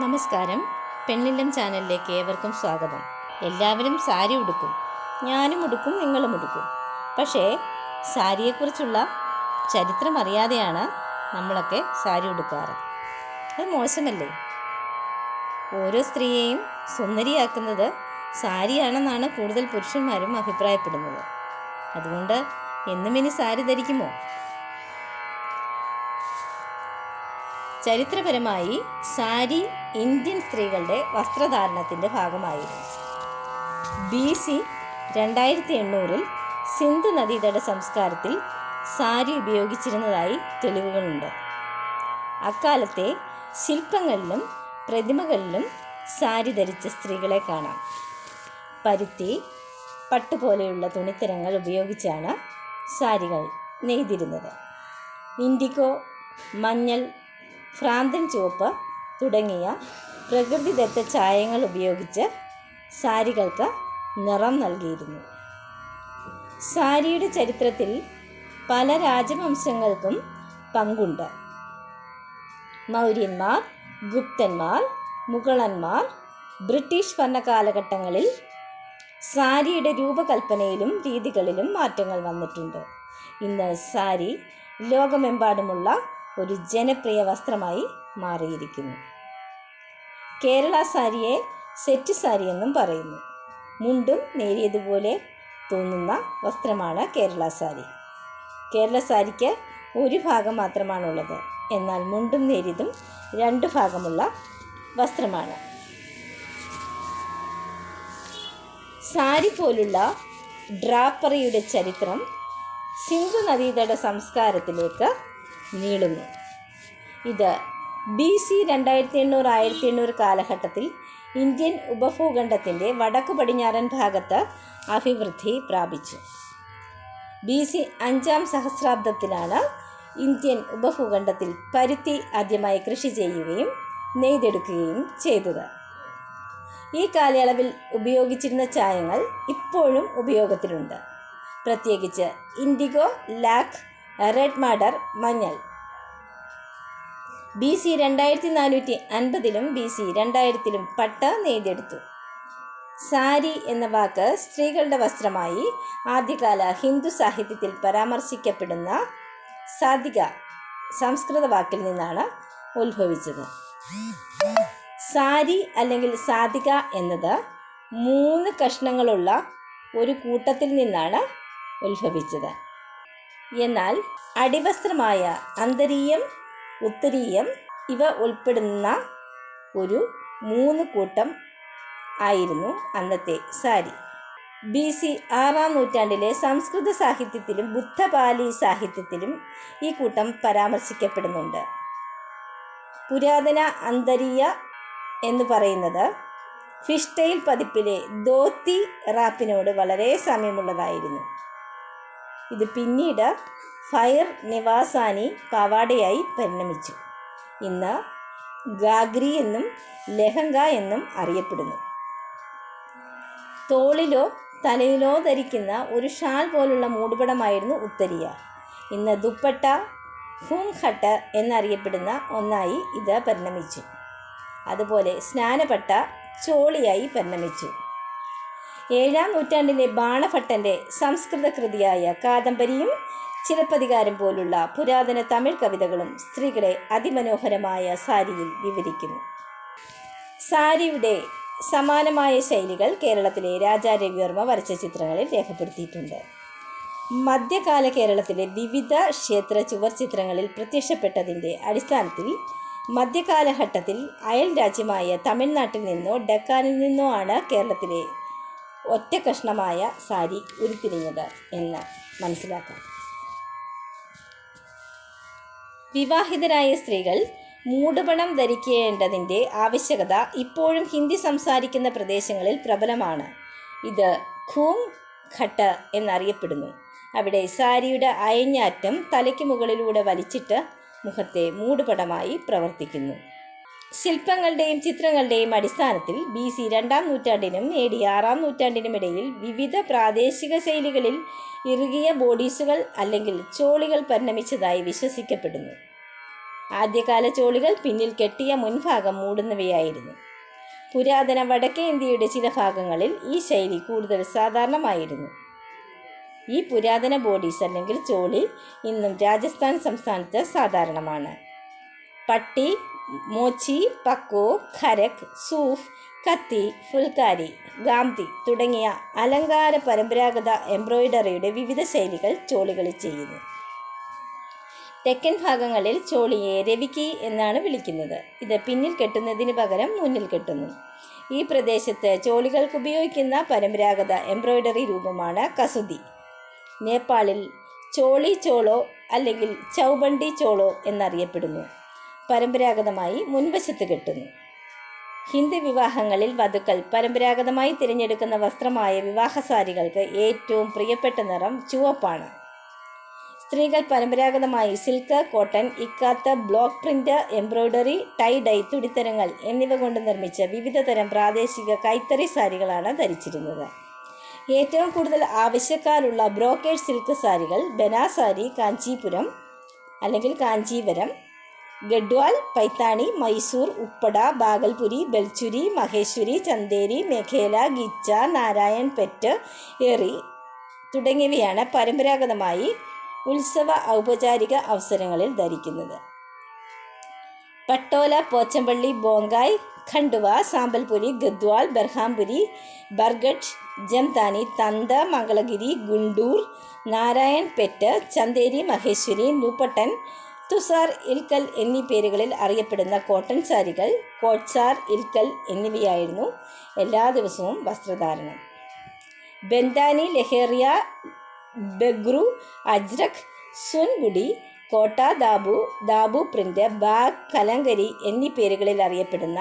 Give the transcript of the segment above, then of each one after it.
നമസ്കാരം. പെണ്ണില്ലം ചാനലിലേക്ക് ഏവർക്കും സ്വാഗതം. എല്ലാവരും സാരി ഉടുക്കും. ഞാനും ഉടുക്കും നിങ്ങളും ഉടുക്കും. പക്ഷേ സാരിയെക്കുറിച്ചുള്ള ചരിത്രം അറിയാതെയാണ് നമ്മളൊക്കെ സാരി ഉടുക്കാറ്. അത് മോശമല്ലേ? ഓരോ സ്ത്രീയെയും സുന്ദരിയാക്കുന്നത് സാരിയാണെന്നാണ് കൂടുതൽ പുരുഷന്മാരും അഭിപ്രായപ്പെടുന്നത്. അതുകൊണ്ട് എന്നും ഇനി സാരി ധരിക്കുമോ? ചരിത്രപരമായി സാരി ഇന്ത്യൻ സ്ത്രീകളുടെ വസ്ത്രധാരണത്തിന്റെ ഭാഗമായിരുന്നു ബി സി രണ്ടായിരത്തി എണ്ണൂറിൽ സിന്ധു നദീതട സംസ്കാരത്തിൽ സാരി ഉപയോഗിച്ചിരുന്നതായി തെളിവുകളുണ്ട്. അക്കാലത്തെ ശില്പങ്ങളിലും പ്രതിമകളിലും സാരി ധരിച്ച സ്ത്രീകളെ കാണാം. പരുത്തി പട്ടുപോലെയുള്ള തുണിത്തരങ്ങൾ ഉപയോഗിച്ചാണ് സാരികൾ നെയ്തിരുന്നത്. ഇൻഡിഗോ മഞ്ഞൾ ഭ്രാന്തൻ ചുവപ്പ് തുടങ്ങിയ പ്രകൃതിദത്ത ചായങ്ങൾ ഉപയോഗിച്ച് സാരികൾക്ക് നിറം നൽകിയിരുന്നു. സാരിയുടെ ചരിത്രത്തിൽ പല രാജവംശങ്ങൾക്കും പങ്കുണ്ട്. മൗര്യന്മാർ ഗുപ്തന്മാർ മുഗളന്മാർ ബ്രിട്ടീഷ് ഭരണകാലഘട്ടങ്ങളിൽ സാരിയുടെ രൂപകൽപ്പനയിലും രീതികളിലും മാറ്റങ്ങൾ വന്നിട്ടുണ്ട്. ഇന്ന് സാരി ലോകമെമ്പാടുമുള്ള ഒരു ജനപ്രിയ വസ്ത്രമായി മാറിയിരിക്കുന്നു. കേരള സാരിയെ സെറ്റ് സാരി എന്നും പറയുന്നു. മുണ്ടും നേരിയതുപോലെ തോന്നുന്ന വസ്ത്രമാണ് കേരള സാരി. കേരള സാരിക്ക് ഒരു ഭാഗം മാത്രമാണുള്ളത്. എന്നാൽ മുണ്ടും നേരിയതും രണ്ട് ഭാഗമുള്ള വസ്ത്രമാണ്. സാരി പോലുള്ള ഡ്രാപ്പറിയുടെ ചരിത്രം സിന്ധു നദീതട സംസ്കാരത്തിലേക്ക് നീളുന്നു. ഇത് ബി സി രണ്ടായിരത്തി എണ്ണൂറ് ആയിരത്തി എണ്ണൂറ് കാലഘട്ടത്തിൽ ഇന്ത്യൻ ഉപഭൂഖണ്ഡത്തിന്റെ വടക്ക് പടിഞ്ഞാറൻ ഭാഗത്ത് അഭിവൃദ്ധി പ്രാപിച്ചു. ബി സി അഞ്ചാം സഹസ്രാബ്ദത്തിലാണ് ഇന്ത്യൻ ഉപഭൂഖണ്ഡത്തിൽ പരുത്തി ആദ്യമായി കൃഷി ചെയ്യുകയും നെയ്തെടുക്കുകയും ചെയ്തത്. ഈ കാലയളവിൽ ഉപയോഗിച്ചിരുന്ന ചായങ്ങൾ ഇപ്പോഴും ഉപയോഗത്തിലുണ്ട്. പ്രത്യേകിച്ച് ഇൻഡിഗോ ലാക്ക് റെഡ് മാഡർ മഞ്ഞൾ. ബി സി രണ്ടായിരത്തി നാനൂറ്റി അൻപതിലും ബി സി രണ്ടായിരത്തിലും പട്ട നെയ്തെടുത്തു. സാരി എന്ന വാക്ക് സ്ത്രീകളുടെ വസ്ത്രമായി ആദ്യകാല ഹിന്ദു സാഹിത്യത്തിൽ പരാമർശിക്കപ്പെടുന്ന സാധിക സംസ്കൃത വാക്കിൽ നിന്നാണ് ഉത്ഭവിച്ചത്. സാരി അല്ലെങ്കിൽ സാധിക എന്നത് മൂന്ന് കഷ്ണങ്ങളുള്ള ഒരു കൂട്ടത്തിൽ നിന്നാണ് ഉത്ഭവിച്ചത്. എന്നാൽ അടിവസ്ത്രമായ അന്തരീയം ഉത്തരീയം ഇവ ഉൾപ്പെടുന്ന ഒരു മൂന്ന് കൂട്ടം ആയിരുന്നു അന്നത്തെ സാരി. ബി സി ആറാം നൂറ്റാണ്ടിലെ സംസ്കൃത സാഹിത്യത്തിലും ബുദ്ധപാലി സാഹിത്യത്തിലും ഈ കൂട്ടം പരാമർശിക്കപ്പെടുന്നുണ്ട്. പുരാതന അന്തരീയ എന്ന് പറയുന്നത് ഫിഷ്ടെയിൽ പതിപ്പിലെ ദോത്തി റാപ്പിനോട് വളരെ സാമ്യമുള്ളതായിരുന്നു. ഇത് പിന്നീട് ഫയർ നിവാസാനി പാവാടയായി പരിണമിച്ചു. ഇന്ന് ഗാഗ്രി എന്നും ലെഹങ്ക എന്നും അറിയപ്പെടുന്നു. തോളിലോ തലയിലോ ധരിക്കുന്ന ഒരു ഷാൾ പോലുള്ള മൂടുപടമായിരുന്നു ഉത്തരിയ. ഇന്ന് ദുപ്പട്ട ഹൂം ഹട്ട് എന്നറിയപ്പെടുന്ന ഒന്നായി ഇത് പരിണമിച്ചു. അതുപോലെ സ്നാനപ്പട്ട ചോളിയായി പരിണമിച്ചു. ഏഴാം നൂറ്റാണ്ടിലെ ബാണഭട്ടന്റെ സംസ്കൃത കൃതിയായ കാദംബരിയും ചിലപ്പതികാരം പോലുള്ള പുരാതന തമിഴ് കവിതകളും സ്ത്രീകളെ അതിമനോഹരമായ സാരിയിൽ വിവരിക്കുന്നു. സാരിയുടെ സമാനമായ ശൈലികൾ കേരളത്തിലെ രാജാ രവിവർമ്മ വരച്ച ചിത്രങ്ങളിൽ രേഖപ്പെടുത്തിയിട്ടുണ്ട്. മധ്യകാല കേരളത്തിലെ വിവിധ ക്ഷേത്ര ചുവർ ചിത്രങ്ങളിൽ പ്രത്യക്ഷപ്പെട്ടതിന്റെ അടിസ്ഥാനത്തിൽ മധ്യകാലഘട്ടത്തിൽ അയൽ രാജ്യമായ തമിഴ്നാട്ടിൽ നിന്നോ ഡക്കാനിൽ നിന്നോ ആണ് കേരളത്തിലെ ഒറ്റ കഷ്ണമായ സാരി ഉരുത്തിരിഞ്ഞത് എന്ന് മനസ്സിലാക്കാം. വിവാഹിതരായ സ്ത്രീകൾ മൂടുപണം ധരിക്കേണ്ടതിന്റെ ആവശ്യകത ഇപ്പോഴും ഹിന്ദി സംസാരിക്കുന്ന പ്രദേശങ്ങളിൽ പ്രബലമാണ്. ഇത് ഖൂം ഘട്ട് എന്നറിയപ്പെടുന്നു. അവിടെ സാരിയുടെ അയഞ്ഞാറ്റം തലയ്ക്ക് മുകളിലൂടെ വലിച്ചിട്ട് മുഖത്തെ മൂടുപടമായി പ്രവർത്തിക്കുന്നു. ശില്പങ്ങളുടെയും ചിത്രങ്ങളുടെയും അടിസ്ഥാനത്തിൽ ബി സി രണ്ടാം നൂറ്റാണ്ടിനും എ ഡി ആറാം നൂറ്റാണ്ടിനും ഇടയിൽ വിവിധ പ്രാദേശിക ശൈലികളിൽ ഇറുകിയ ബോഡീസുകൾ അല്ലെങ്കിൽ ചോളികൾ പരിണമിച്ചതായി വിശ്വസിക്കപ്പെടുന്നു. ആദ്യകാല ചോളികൾ പിന്നിൽ കെട്ടിയ മുൻഭാഗം മൂടുന്നവയായിരുന്നു. പുരാതന വടക്കേ ഇന്ത്യയുടെ ചില ഭാഗങ്ങളിൽ ഈ ശൈലി കൂടുതൽ സാധാരണമായിരുന്നു. ഈ പുരാതന ബോഡീസ് അല്ലെങ്കിൽ ചോളി ഇന്നും രാജസ്ഥാൻ സംസ്ഥാനത്ത് സാധാരണമാണ്. പട്ടി മോച്ചി പക്കോ ഖരക് സൂഫ് കത്തി ഫുൽക്കാരി ഗാംതി തുടങ്ങിയ അലങ്കാര പരമ്പരാഗത എംബ്രോയിഡറിയുടെ വിവിധ ശൈലികൾ ചോളികളിൽ ചെയ്യുന്നു. തെക്കൻ ഭാഗങ്ങളിൽ ചോളിയെ രവിക്കി എന്നാണ് വിളിക്കുന്നത്. ഇത് പിന്നിൽ കെട്ടുന്നതിന് പകരം മുന്നിൽ കെട്ടുന്നു. ഈ പ്രദേശത്ത് ചോളികൾക്ക് ഉപയോഗിക്കുന്ന പരമ്പരാഗത എംബ്രോയിഡറി രൂപമാണ് കസുതി. നേപ്പാളിൽ ചോളി ചോളോ അല്ലെങ്കിൽ ചൗബണ്ടി ചോളോ എന്നറിയപ്പെടുന്നു. പരമ്പരാഗതമായി മുൻവശത്ത് കെട്ടുന്നു. ഹിന്ദു വിവാഹങ്ങളിൽ വധുക്കൾ പരമ്പരാഗതമായി തിരഞ്ഞെടുക്കുന്ന വസ്ത്രമായ വിവാഹ സാരികൾക്ക് ഏറ്റവും പ്രിയപ്പെട്ട നിറം ചുവപ്പാണ്. സ്ത്രീകൾ പരമ്പരാഗതമായി silk cotton ഇക്കാത്ത block print embroidery tie dye തുണിത്തരങ്ങൾ എന്നിവ കൊണ്ട് നിർമ്മിച്ച വിവിധ തരം പ്രാദേശിക കൈത്തറി സാരികളാണ് ധരിച്ചിരുന്നത്. ഏറ്റവും കൂടുതൽ ആവശ്യക്കാരുള്ള ബ്രോക്കേഡ് സിൽക്ക് സാരികൾ ബനാസാരി കാഞ്ചീപുരം അല്ലെങ്കിൽ കാഞ്ചീവരം ഗഡ്വാൾ പൈത്താണി മൈസൂർ ഉപ്പട ബാഗൽപുരി ബെൽച്ചുരി മഹേശ്വരി ചന്ദേരി മേഖേല ഗിച്ച നാരായൺ പെറ്റ് എറി തുടങ്ങിയവയാണ് പരമ്പരാഗതമായി ഉത്സവ ഔപചാരിക അവസരങ്ങളിൽ ധരിക്കുന്നത്. പട്ടോല പോച്ചമ്പള്ളി ബോങ്കായ് ഖണ്ഡുവ സാമ്പൽപുരി ഗദ്വാൾ ബർഹാംപുരി ബർഗഡ് ജംതാനി തന്ത മംഗളഗിരി ഗുണ്ടൂർ നാരായൺ പെറ്റ് ചന്തേരി മഹേശ്വരി നൂപ്പട്ടൻ തുസാർ ഇൽക്കൽ എന്നീ പേരുകളിൽ അറിയപ്പെടുന്ന കോട്ടൺ സാരികൾ കോട്ട്സാർ ഇൽക്കൽ എന്നിവയായിരുന്നു എല്ലാ ദിവസവും വസ്ത്രധാരണം. ബെന്താനി ലഹേറിയ ബഗ്രു അജ്രഖ് സുൻഗുഡി കോട്ട ദാബു ദാബു പ്രിന്റ് ബാഗ് കലങ്കരി എന്നീ പേരുകളിൽ അറിയപ്പെടുന്ന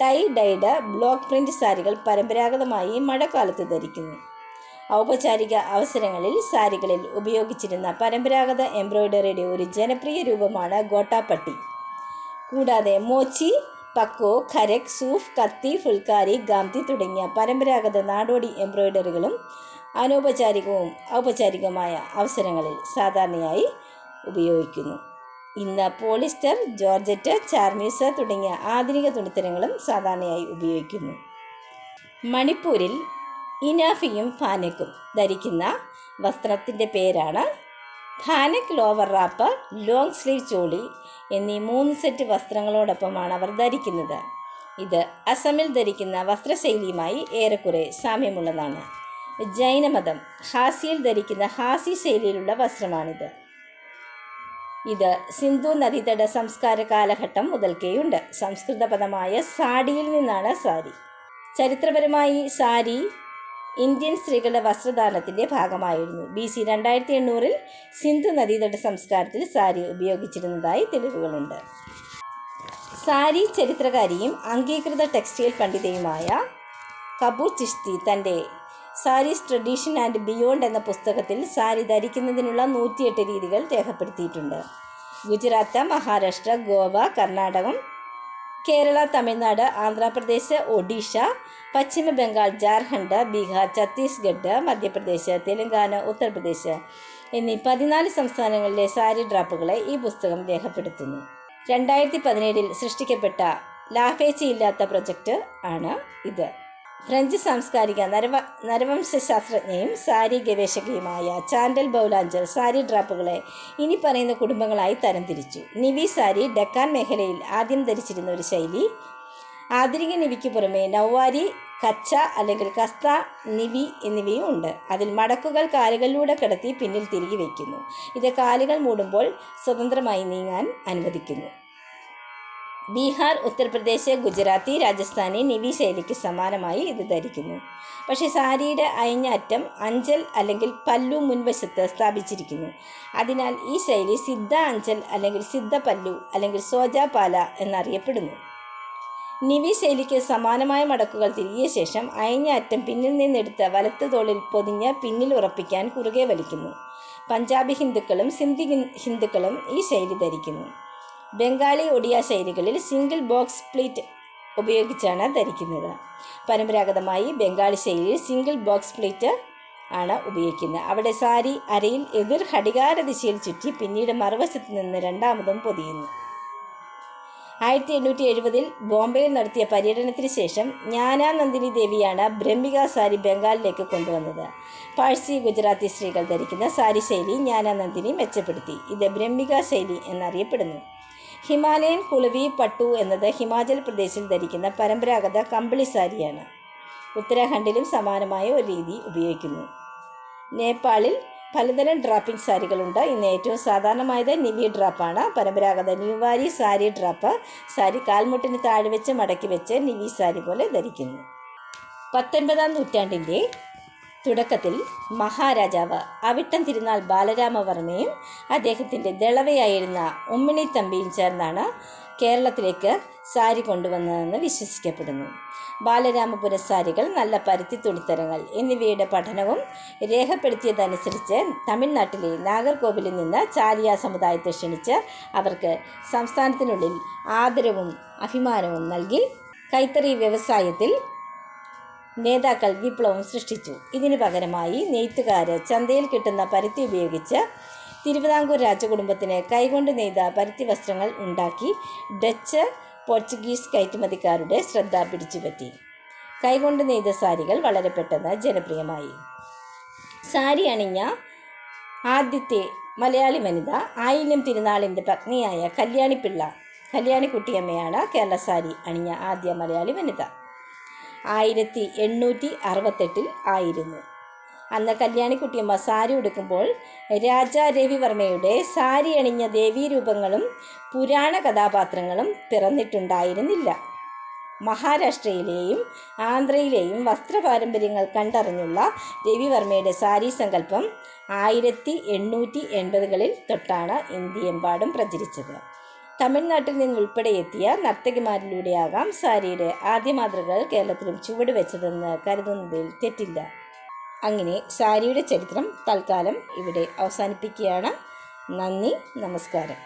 ടൈ ഡൈഡ് ബ്ലോക്ക് പ്രിന്റ് സാരികൾ പരമ്പരാഗതമായി മഴക്കാലത്ത് ധരിക്കുന്നു. ഔപചാരിക അവസരങ്ങളിൽ സാരികളിൽ ഉപയോഗിച്ചിരുന്ന പരമ്പരാഗത എംബ്രോയ്ഡറിയുടെ ഒരു ജനപ്രിയ രൂപമാണ് ഗോട്ടാപ്പട്ടി. കൂടാതെ മോച്ചി പക്കോ ഖരക് സൂഫ് കത്തി ഫുൽക്കാരി ഗാംതി തുടങ്ങിയ പരമ്പരാഗത നാടോടി എംബ്രോയ്ഡറികളും അനൗപചാരികവും ഔപചാരികമായ അവസരങ്ങളിൽ സാധാരണയായി ഉപയോഗിക്കുന്നു. ഇന്ന് പോളിസ്റ്റർ ജോർജറ്റ് ചാർമീസ് തുടങ്ങിയ ആധുനിക തുണിത്തരങ്ങളും സാധാരണയായി ഉപയോഗിക്കുന്നു. മണിപ്പൂരിൽ ഇനാഫിയും ഫാനക്കും ധരിക്കുന്ന വസ്ത്രത്തിന്റെ പേരാണ് phanek lower wrap long sleeve choli എന്നീ മൂന്ന് സെറ്റ് വസ്ത്രങ്ങളോടൊപ്പമാണ് അവർ ധരിക്കുന്നത്. ഇത് അസമിൽ ധരിക്കുന്ന വസ്ത്രശൈലിയുമായി ഏറെക്കുറെ സാമ്യമുള്ളതാണ്. ജൈനമതം ഹാസിയിൽ ധരിക്കുന്ന ഹാസി ശൈലിയിലുള്ള വസ്ത്രമാണിത്. ഇത് സിന്ധു നദീതട സംസ്കാര കാലഘട്ടം മുതൽക്കേയുണ്ട്. സംസ്കൃത പദമായ സാഡിയിൽ നിന്നാണ് സാരി. ചരിത്രപരമായി സാരി ഇന്ത്യൻ സ്ത്രീകളുടെ വസ്ത്രധാരണത്തിന്റെ ഭാഗമായിരുന്നു. ബി സി രണ്ടായിരത്തി എണ്ണൂറിൽ സിന്ധു നദീതട സംസ്കാരത്തിൽ സാരി ഉപയോഗിച്ചിരുന്നതായി തെളിവുകളുണ്ട്. സാരി ചരിത്രകാരിയും അംഗീകൃത ടെക്സ്റ്റൈൽ പണ്ഡിതയുമായ കപൂർ ചിഷ്തി തന്റെ സാരീസ് ട്രഡീഷൻ ആൻഡ് ബിയോണ്ട് എന്ന പുസ്തകത്തിൽ സാരി ധരിക്കുന്നതിനുള്ള നൂറ്റിയെട്ട് രീതികൾ രേഖപ്പെടുത്തിയിട്ടുണ്ട്. ഗുജറാത്ത് മഹാരാഷ്ട്ര ഗോവ കർണാടകം കേരള തമിഴ്നാട് ആന്ധ്രാപ്രദേശ് ഒഡീഷ പശ്ചിമ ബംഗാൾ ജാർഖണ്ഡ് ബീഹാർ ഛത്തീസ്ഗഡ് മധ്യപ്രദേശ് തെലങ്കാന ഉത്തർപ്രദേശ് എന്നീ പതിനാല് സംസ്ഥാനങ്ങളിലെ സാരി ഡ്രാപ്പുകളെ ഈ പുസ്തകം രേഖപ്പെടുത്തുന്നു. രണ്ടായിരത്തി പതിനേഴിൽ സൃഷ്ടിക്കപ്പെട്ട ലാഭേച്ഛയില്ലാത്ത പ്രൊജക്റ്റ് ആണ് ഇത്. ഫ്രഞ്ച് സാംസ്കാരിക നരവ നരവംശാസ്ത്രജ്ഞയും സാരി ഗവേഷകയുമായ ചാൻഡൽ ബൗലാഞ്ചൽ സാരി ഡ്രാപ്പുകളെ ഇനി പറയുന്ന കുടുംബങ്ങളായി തരംതിരിച്ചു. നിവി സാരി ഡെക്കാൻ മേഖലയിൽ ആദ്യം ധരിച്ചിരുന്ന ഒരു ശൈലി. ആധുനിക നിവിക്ക് പുറമെ നൗവാരി കച്ച അല്ലെങ്കിൽ കസ്ത നിവി എന്നിവയും ഉണ്ട്. അതിൽ മടക്കുകൾ കാലുകളിലൂടെ കിടത്തി പിന്നിൽ തിരികെ വയ്ക്കുന്നു. ഇത് കാലുകൾ മൂടുമ്പോൾ സ്വതന്ത്രമായി നീങ്ങാൻ അനുവദിക്കുന്നു. ബീഹാർ ഉത്തർപ്രദേശ് ഗുജറാത്തി രാജസ്ഥാനി നിവി ശൈലിക്ക് സമാനമായി ഇത് ധരിക്കുന്നു. പക്ഷേ സാരിയുടെ അയഞ്ഞ അറ്റം അഞ്ചൽ അല്ലെങ്കിൽ പല്ലു മുൻവശത്ത് സ്ഥാപിച്ചിരിക്കുന്നു. അതിനാൽ ഈ ശൈലി സിദ്ധ അഞ്ചൽ അല്ലെങ്കിൽ സിദ്ധ പല്ലു അല്ലെങ്കിൽ സോജാപാല എന്നറിയപ്പെടുന്നു. നിവി ശൈലിക്ക് സമാനമായ മടക്കുകൾ തിരികിയ ശേഷം അയഞ്ഞ അറ്റം പിന്നിൽ നിന്നെടുത്ത് വലത്ത് തോളിൽ പൊതിഞ്ഞ് പിന്നിൽ ഉറപ്പിക്കാൻ കുറുകെ വലിക്കുന്നു. പഞ്ചാബി ഹിന്ദുക്കളും സിന്ധി ഹിന്ദുക്കളും ഈ ശൈലി ധരിക്കുന്നു. ബംഗാളി ഒഡിയ ശൈലികളിൽ സിംഗിൾ ബോക്സ് പ്ലീറ്റ് ഉപയോഗിച്ചാണ് ധരിക്കുന്നത്. പരമ്പരാഗതമായി ബംഗാളി ശൈലിയിൽ സിംഗിൾ ബോക്സ് പ്ലീറ്റ് ആണ് ഉപയോഗിക്കുന്നത്. അവിടെ സാരി അരയിൽ എതിർ ഘടികാര ദിശയിൽ ചുറ്റി പിന്നീട് മറുവശത്ത് നിന്ന് രണ്ടാമതും പൊതിയുന്നു. ആയിരത്തി എണ്ണൂറ്റി എഴുപതിൽ ബോംബെയിൽ നടത്തിയ പര്യടനത്തിന് ശേഷം ജ്ഞാനാനന്ദിനി ദേവിയാണ് ബ്രഹ്മിക സാരി ബംഗാളിലേക്ക് കൊണ്ടുവന്നത്. പാഴ്സി ഗുജറാത്തി സ്ത്രീകൾ ധരിക്കുന്ന സാരി ശൈലി ജ്ഞാനാനന്ദിനി മെച്ചപ്പെടുത്തി. ഇത് ബ്രഹ്മിക ശൈലി എന്നറിയപ്പെടുന്നു. ഹിമാലയൻ കുളവി പട്ടു എന്നത് ഹിമാചൽ പ്രദേശിൽ ധരിക്കുന്ന പരമ്പരാഗത കമ്പിളി സാരിയാണ്. ഉത്തരാഖണ്ഡിലും സമാനമായ ഒരു രീതി ഉപയോഗിക്കുന്നു. നേപ്പാളിൽ പലതരം ഡ്രാപ്പിംഗ് സാരികളുണ്ട്. ഇന്ന് ഏറ്റവും സാധാരണമായത് നിവി ഡ്രാപ്പാണ്. പരമ്പരാഗത നിവാരി സാരി ഡ്രാപ്പ് സാരി കാൽമുട്ടിന് താഴെ വെച്ച് മടക്കി വെച്ച് നിവി സാരി പോലെ ധരിക്കുന്നു. പത്തൊൻപതാം നൂറ്റാണ്ടിന്റെ തുടക്കത്തിൽ മഹാരാജാവ് അവിട്ടം തിരുനാൾ ബാലരാമവർമ്മയും അദ്ദേഹത്തിന്റെ ദളവയായിരുന്ന ഉമ്മിണി തമ്പിയും ചേർന്നാണ് കേരളത്തിലേക്ക് സാരി കൊണ്ടുവന്നതെന്ന് വിശ്വസിക്കപ്പെടുന്നു. ബാലരാമപുര സാരികൾ നല്ല പരുത്തി തുണിത്തരങ്ങൾ എന്നിവയുടെ പഠനവും രേഖപ്പെടുത്തിയതനുസരിച്ച് തമിഴ്നാട്ടിലെ നാഗർകോവിലിൽ നിന്ന് ചാലിയ സമുദായത്തെ ക്ഷണിച്ച് അവർക്ക് സംസ്ഥാനത്തിനുള്ളിൽ ആദരവും അഭിമാനവും നൽകി കൈത്തറി വ്യവസായത്തിൽ നേതാക്കൾ വിപ്ലവം സൃഷ്ടിച്ചു. ഇതിനു പകരമായി നെയ്ത്തുകാർ ചന്തയിൽ കിട്ടുന്ന പരുത്തി ഉപയോഗിച്ച് തിരുവിതാംകൂർ രാജകുടുംബത്തിന് കൈകൊണ്ട് നെയ്ത പരുത്തി വസ്ത്രങ്ങൾ ഉണ്ടാക്കി ഡച്ച് പോർച്ചുഗീസ് കയറ്റുമതിക്കാരുടെ ശ്രദ്ധ പിടിച്ചുപറ്റി. കൈകൊണ്ട് നെയ്ത സാരികൾ വളരെ പെട്ടെന്ന് ജനപ്രിയമായി. സാരി അണിഞ്ഞ ആദ്യത്തെ മലയാളി വനിത ആയില്യം തിരുനാളിന്റെ പത്നിയായ കല്യാണിപ്പിള്ള കല്യാണിക്കുട്ടിയമ്മയാണ് കേരള സാരി അണിഞ്ഞ ആദ്യ മലയാളി വനിത. ആയിരത്തി എണ്ണൂറ്റി അറുപത്തെട്ടിൽ ആയിരുന്നു. അന്ന് കല്യാണിക്കുട്ടിയമ്മ സാരി ഉടുക്കുമ്പോൾ രാജ രവിവർമ്മയുടെ സാരി അണിഞ്ഞ ദേവീരൂപങ്ങളും പുരാണ കഥാപാത്രങ്ങളും പിറന്നിട്ടുണ്ടായിരുന്നില്ല. മഹാരാഷ്ട്രയിലെയും ആന്ധ്രയിലെയും വസ്ത്രപാരമ്പര്യങ്ങൾ കണ്ടറിഞ്ഞുള്ള രവിവർമ്മയുടെ സാരി സങ്കല്പം ആയിരത്തി എണ്ണൂറ്റി എൺപതുകളിൽ തൊട്ടാണ് ഇന്ത്യയെമ്പാടും പ്രചരിച്ചത്. തമിഴ്നാട്ടിൽ നിന്നുൾപ്പെടെ എത്തിയ നർത്തകിമാരിലൂടെയാകാം സാരിയുടെ ആദ്യ മാതൃകകൾ കേരളത്തിലും ചുവട് വെച്ചതെന്ന് കരുതുന്നതിൽ തെറ്റില്ല. അങ്ങനെ സാരിയുടെ ചരിത്രം തൽക്കാലം ഇവിടെ അവസാനിപ്പിക്കുകയാണ്. നന്ദി നമസ്കാരം.